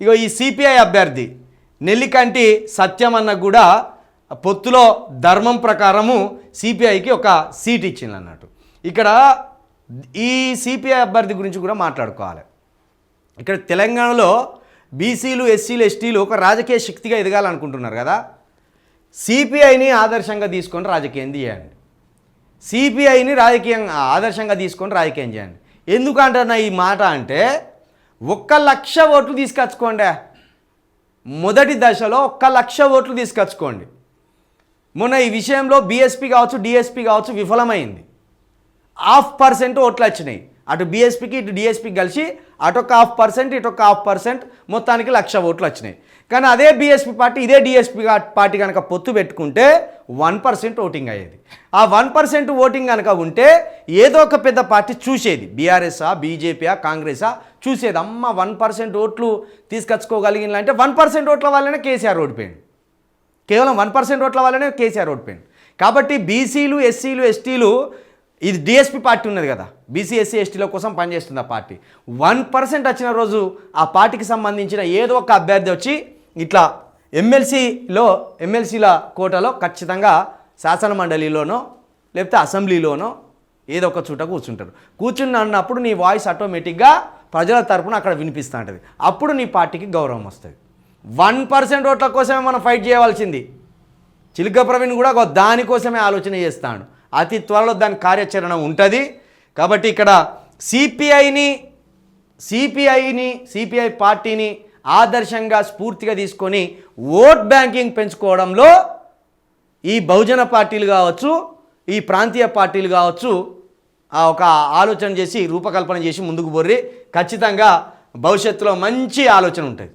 ఇగో ఈ సిపిఐ అభ్యర్థి నెల్లికంటి సత్యమన్న కూడా పొత్తులో ధర్మం ప్రకారము సిపిఐకి ఒక సీట్ ఇచ్చింది అన్నట్టు ఇక్కడ ఈ సిపిఐ అభ్యర్థి గురించి కూడా మాట్లాడుకోవాలి. ఇక్కడ తెలంగాణలో బీసీలు ఎస్సీలు ఎస్టీలు ఒక రాజకీయ శక్తిగా ఎదగాలనుకుంటున్నారు కదా. సిపిఐని ఆదర్శంగా తీసుకొని రాజకీయం చేయండి సిపిఐని రాజకీయం ఆదర్శంగా తీసుకొని రాజకీయం చేయండి. ఎందుకంటున్నా ఈ మాట అంటే ఒక్క లక్ష ఓట్లు తీసుకొచ్చుకోండి. మొదటి దశలో ఒక్క లక్ష ఓట్లు తీసుకొచ్చుకోండి. మొన్న ఈ విషయంలో బీఎస్పీ కావచ్చు డిఎస్పీ కావచ్చు విఫలమైంది. హాఫ్ పర్సెంట్ ఓట్లు వచ్చినాయి. అటు బీఎస్పీకి ఇటు డిఎస్పీకి కలిసి అటొక హాఫ్ పర్సెంట్ ఇటొక హాఫ్ పర్సెంట్ మొత్తానికి లక్ష ఓట్లు వచ్చినాయి. కానీ అదే బీఎస్పీ పార్టీ ఇదే డిఎస్పీ పార్టీ కనుక పొత్తు పెట్టుకుంటే వన్ పర్సెంట్ ఓటింగ్ అయ్యేది. ఆ వన్ పర్సెంట్ ఓటింగ్ కనుక ఉంటే ఏదో ఒక పెద్ద పార్టీ చూసేది. బీఆర్ఎస్ఆ బీజేపీయా కాంగ్రెసా చూసేది. అమ్మ వన్ పర్సెంట్ ఓట్లు తీసుకొచ్చుకోగలిగిన అంటే వన్ పర్సెంట్ ఓట్ల వల్లనే కేసీఆర్ ఓడిపోయింది కేవలం వన్ పర్సెంట్ ఓట్ల వల్లనే కేసీఆర్ ఓడిపోయింది కాబట్టి బీసీలు ఎస్సీలు ఎస్టీలు ఇది డిఎస్పీ పార్టీ ఉన్నది కదా. బీసీ ఎస్సీ ఎస్టీల కోసం పనిచేస్తుంది ఆ పార్టీ. వన్ పర్సెంట్ వచ్చిన రోజు ఆ పార్టీకి సంబంధించిన ఏదో ఒక అభ్యర్థి వచ్చి ఇట్లా ఎమ్మెల్సీలో ఎమ్మెల్సీల కోటలో ఖచ్చితంగా శాసన మండలిలోనో లేకపోతే అసెంబ్లీలోనో ఏదో ఒక చోట కూర్చుంటారు. కూర్చుని అన్నప్పుడు నీ వాయిస్ ఆటోమేటిక్గా ప్రజల తరపున అక్కడ వినిపిస్తూ ఉంటుంది. అప్పుడు నీ పార్టీకి గౌరవం వస్తుంది. వన్ పర్సెంట్ ఓట్ల కోసమే మనం ఫైట్ చేయవలసింది. చిలుక ప్రవీణ్ కూడా ఒక దానికోసమే ఆలోచన చేస్తాడు. అతి త్వరలో దాని కార్యాచరణ ఉంటుంది. కాబట్టి ఇక్కడ సిపిఐని సిపిఐని సిపిఐ పార్టీని ఆదర్శంగా స్ఫూర్తిగా తీసుకొని ఓట్ బ్యాంకింగ్ పెంచుకోవడంలో ఈ బహుజన పార్టీలు కావచ్చు ఈ ప్రాంతీయ పార్టీలు కావచ్చు ఆ ఒక ఆలోచన చేసి రూపకల్పన చేసి ముందుకు పోర్రి. ఖచ్చితంగా భవిష్యత్తులో మంచి ఆలోచన ఉంటుంది.